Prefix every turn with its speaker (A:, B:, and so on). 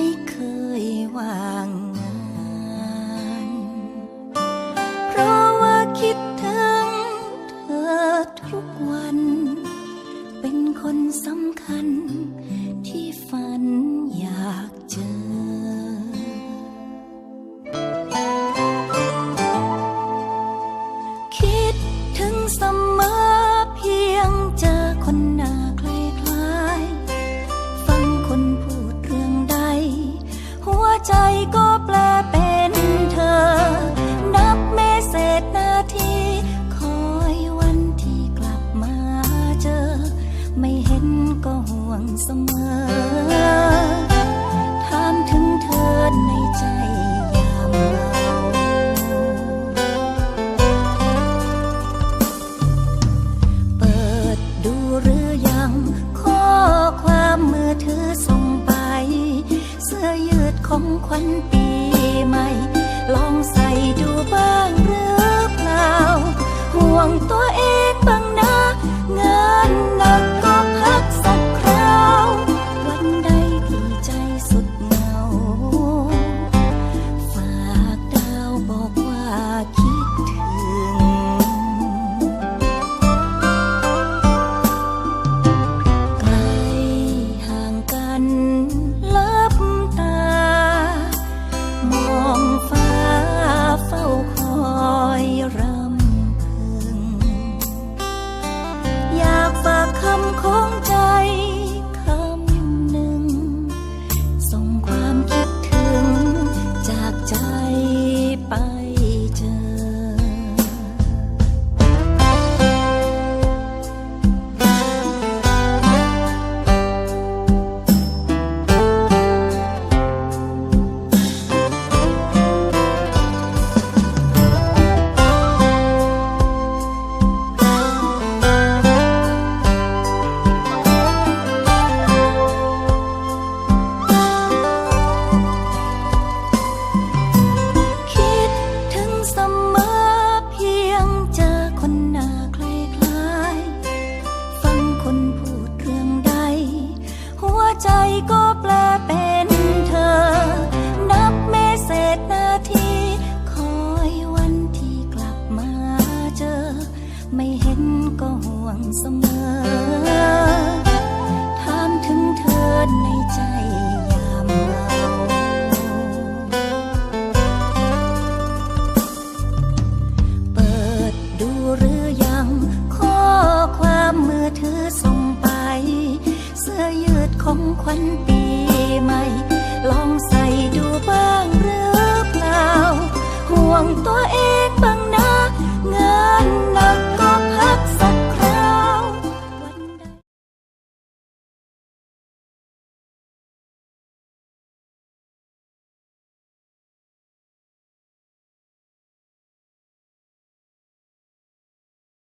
A: 行く在歌。 ของขวัญปีใหม่ ลองใส่ดูบ้างหรือเปล่า ห่วงตัวเอง ก็ห่วงเสมอ ถามถึงเธอในใจ